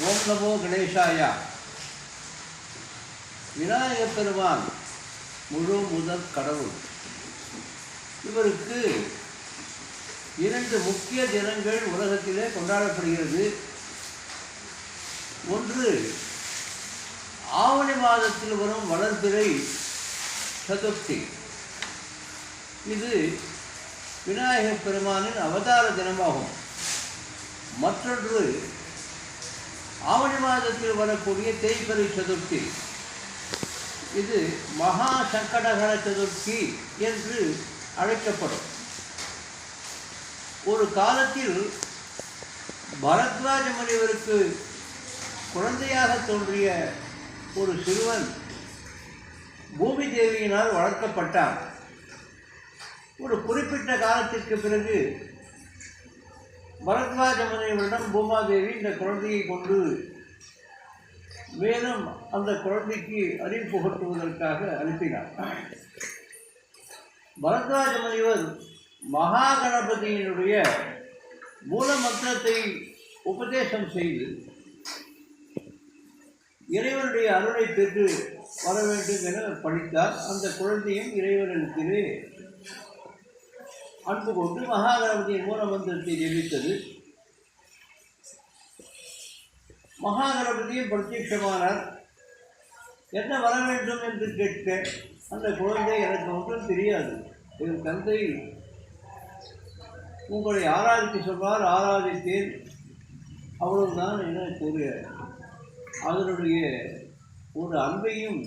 ஓம் நமோ கணேஷாயா. விநாயகப் பெருமான் முழு முதல் கடவுள். இவருக்கு இரண்டு முக்கிய தினங்கள் உலகத்திலே கொண்டாடப்படுகிறது. ஒன்று ஆவணி மாதத்தில் வரும் வளர்பிறை சதுர்த்தி. இது விநாயகப் பெருமானின் அவதார தினமாகும். மற்றொன்று ஆவணி மாதத்தில் வரக்கூடிய தேய்பிறை சதுர்த்தி. இது மகா சங்கடகர சதுர்த்தி என்று அழைக்கப்படும். ஒரு காலத்தில் பரத்வாஜ முனிவருக்கு குழந்தையாக தோன்றிய ஒரு சிறுவன் பூமி தேவியினால் வளர்க்கப்பட்டான். ஒரு குறிப்பிட்ட காலத்திற்கு பிறகு பரத்வாஜ முனிவரிடம் பூமாதேவி இந்த குழந்தையை கொண்டு மேலும் அந்த குழந்தைக்கு அறிவு புகட்டுவதற்காக அனுப்பினார். பரத்வாஜ முனிவர் மகா கணபதியினுடைய மூல மந்திரத்தை உபதேசம் செய்து இறைவனுடைய அருளை பெற்று வர வேண்டும் என படித்தார் அந்த குழந்தையும் இறைவனுக்கு அன்பு கொண்டு மகாகணபதியின் மூலமந்திரத்தை ஜெபித்தது மகாகணபதியும் பிரத்யட்சமானார். என்ன வர வேண்டும் என்று கேட்க அந்த குழந்தை எனக்கு ஒன்றும் தெரியாது. என் தந்தை உங்களை ஆராதிக்க சொன்னார் ஆராதித்தேன். அவ்வளவுதான் என கூறுகிறார் அதனுடைய ஒரு அன்பையும்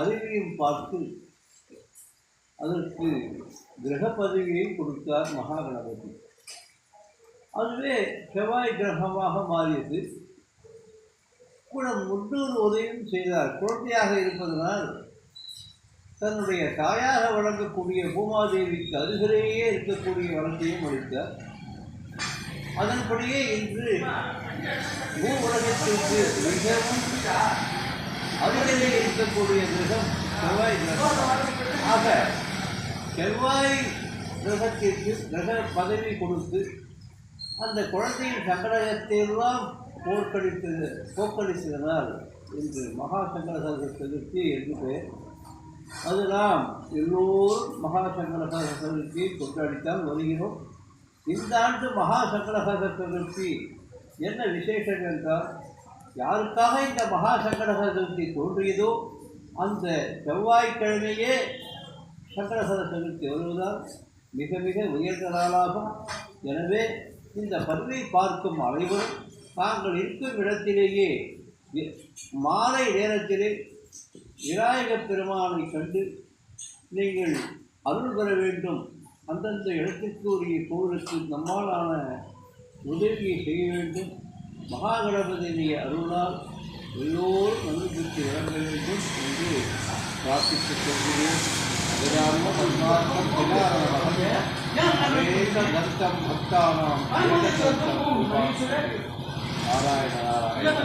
அறிவையும் பார்த்து அதற்கு கிரக பதவியை கொடுத்தார் மகாகணபதி. அதுவே செவ்வாய் கிரகமாக மாறியது. கூட முன்னூறு உதவியும் செய்தார். குழந்தையாக இருப்பதனால் தன்னுடைய தாயாக வழங்கக்கூடிய பூமாதேவிக்கு அருகிலேயே இருக்கக்கூடிய வளத்தையும் அளித்தார். அதன்படியே இன்று பூ உலகத்திற்கு மிகவும் அருகிலே இருக்கக்கூடிய கிரகம் செவ்வாய் கிரகம். ஆக செவ்வாய் கிரகத்திற்கு கிரக பதவி கொடுத்து அந்த குழந்தையின் சங்கடத்தையெல்லாம் போர்க்கடித்தது போக்களித்ததனால் இன்று மகா சங்கடகர சதுர்த்தி என்று பெயர் அது நாம் எல்லோரும் மகா சங்கடகர சதுர்த்தியை கொண்டாடித்தான் வருகிறோம். இந்த ஆண்டு மகா சங்கடகர சதுர்த்தி என்ன விசேஷம் என்றால் யாருக்காக இந்த மகா சங்கடகர சதுர்த்தி தோன்றியதோ அந்த செவ்வாய்க்கிழமையே சக்கரசர சதுர்த்தி வருவதால் மிக மிக உயர்ந்த நாளாகும் எனவே இந்த பதிவை பார்க்கும் அனைவரும் தாங்கள் இருக்கும் இடத்திலேயே மாலை நேரத்திலே விநாயகப் பெருமானை கண்டு நீங்கள் அருள் பெற வேண்டும். அந்தந்த இடத்திற்கு உரிய கோவிலுக்கு நம்மாலான உதவியை செய்ய வேண்டும். மகாகணபதியுடைய அருளால் எல்லோரும் நன்மை வழங்க வேண்டும் என்று பிரார்த்தித்துக் கொள்கிறேன். விராம பத்மார்த்தம் விகாரமகமே அநேக தர்க்கம் பக்தானாம் ஏக தர்க்கம் உபாசனே. நாராயண நாராயண